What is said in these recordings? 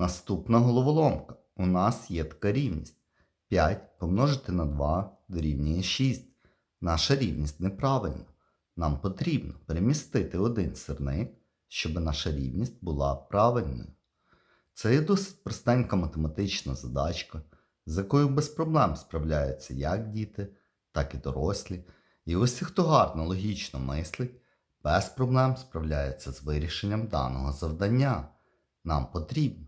Наступна головоломка. У нас є така рівність. 5 помножити на 2 дорівнює 6. Наша рівність неправильна. Нам потрібно перемістити один сирник, щоб наша рівність була правильною. Це є досить простенька математична задачка, з якою без проблем справляються як діти, так і дорослі. І усі, хто гарно логічно мислить, без проблем справляється з вирішенням даного завдання. Нам потрібно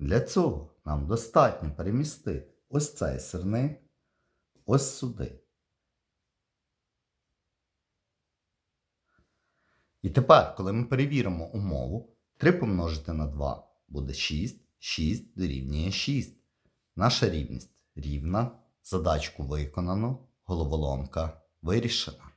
Для цього нам достатньо перемістити ось цей сирник ось сюди. І тепер, коли ми перевіримо умову, 3 помножити на 2 буде 6, 6 дорівнює 6. Наша рівність рівна, задачку виконано, головоломка вирішена.